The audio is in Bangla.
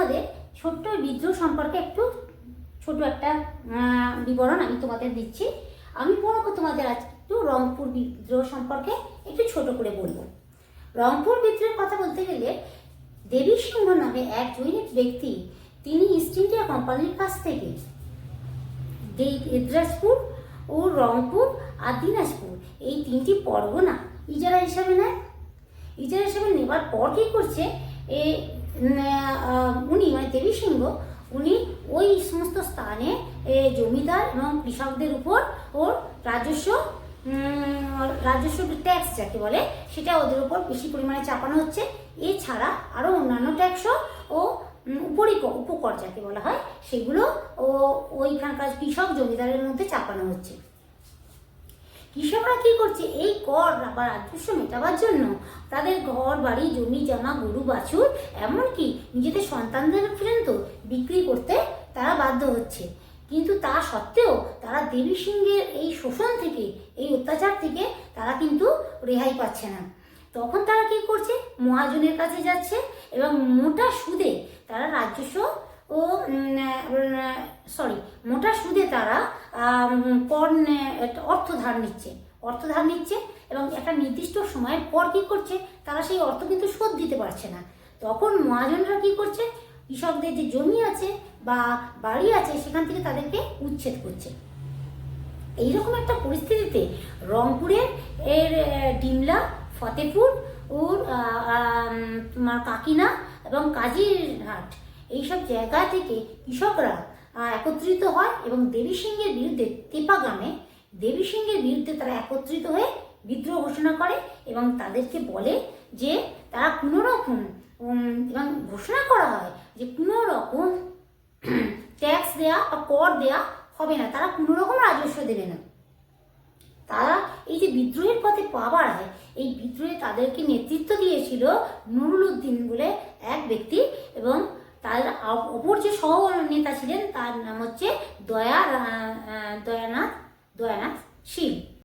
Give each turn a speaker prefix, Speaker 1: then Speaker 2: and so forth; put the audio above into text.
Speaker 1: তোমাদের ছোট্ট বিদ্রোহ সম্পর্কে একটু ছোট একটা বিবরণ আমি তোমাদের দিচ্ছি। আমি পড়ব তোমাদের আজ একটু রংপুর বিদ্রোহ সম্পর্কে একটু ছোট করে বলব। রংপুর বিদ্রোহের কথা বলতে গেলে দেবী সিংহ নামে এক জৈনিক ব্যক্তি, তিনি ইস্ট ইন্ডিয়া কোম্পানির কাছ থেকে দেদ্রাজপুর ও রংপুর আর দিনাজপুর, এই তিনটি পরগনা ইজারা হিসাবে নেয়। ইজারা হিসাবে নেবার পর কী করছে? এ উনি মানে দেবী সিংহ, উনি ওই সমস্ত স্থানে জমিদার এবং কৃষকদের উপর ওর রাজস্ব রাজস্ব ট্যাক্স যাকে বলে, সেটা ওদের উপর বেশি পরিমাণে চাপানো হচ্ছে। এছাড়া আরও অন্যান্য ট্যাক্সও ও উপরিক, উপকর যাকে বলা হয়, সেগুলো ও, ওইখানকার কৃষক জমিদারের মধ্যে চাপানো হচ্ছে। কৃষকরা কি করছে? এই কর বা রাজস্ব মেটাবার জন্য তাদের ঘর, বাড়ি, জমি, জামা, গরু, বাছুর, এমনকি নিজেদের সন্তানদের পর্যন্ত বিক্রি করতে তারা বাধ্য হচ্ছে। কিন্তু তা সত্ত্বেও তারা দেবী সিংহের এই শোষণ থেকে, এই অত্যাচার থেকে তারা কিন্তু রেহাই পাচ্ছে না। তখন তারা কি করছে? মহাজনের কাছে যাচ্ছে এবং মোটা সুদে তারা রাজস্ব ও সরি মোটা সুদে তারা কর অর্থ ধার নিচ্ছে। অর্থ ধার নিচ্ছে এবং একটা নির্দিষ্ট সময়ের পর কি করছে? তারা সেই অর্থ কিন্তু শোধ দিতে পারছে না। তখন মহাজনরা কি করছে? কৃষকদের যে জমি আছে বা বাড়ি আছে, সেখান থেকে তাদেরকে উচ্ছেদ করছে। এইরকম একটা পরিস্থিতিতে রংপুরের এর ডিমলা, ফতেপুর ওর তোমার কাকিনা এবং কাজিরহাট এইসব জায়গা থেকে কৃষকরা একত্রিত হয় এবং দেবী সিংহের বিরুদ্ধে তেপা গ্রামে দেবী সিংহের বিরুদ্ধে তারা একত্রিত হয়ে বিদ্রোহ ঘোষণা করে এবং তাদেরকে বলে যে তারা কোনো রকম এবং ঘোষণা করা হয় যে কোনো রকম ট্যাক্স দেয়া বা কর দেয়া হবে না, তারা কোনো রকম রাজস্ব দেবে না। তারা এই যে বিদ্রোহের পথে পা বাড়ায়, এই বিদ্রোহে তাদেরকে নেতৃত্ব দিয়েছিল নুরুল উদ্দিন বলে এক ব্যক্তি এবং তার অপ- অপর যে সহ নেতা ছিলেন তার নাম হচ্ছে দয়া দয়ানাথ দয়ানাথ শীল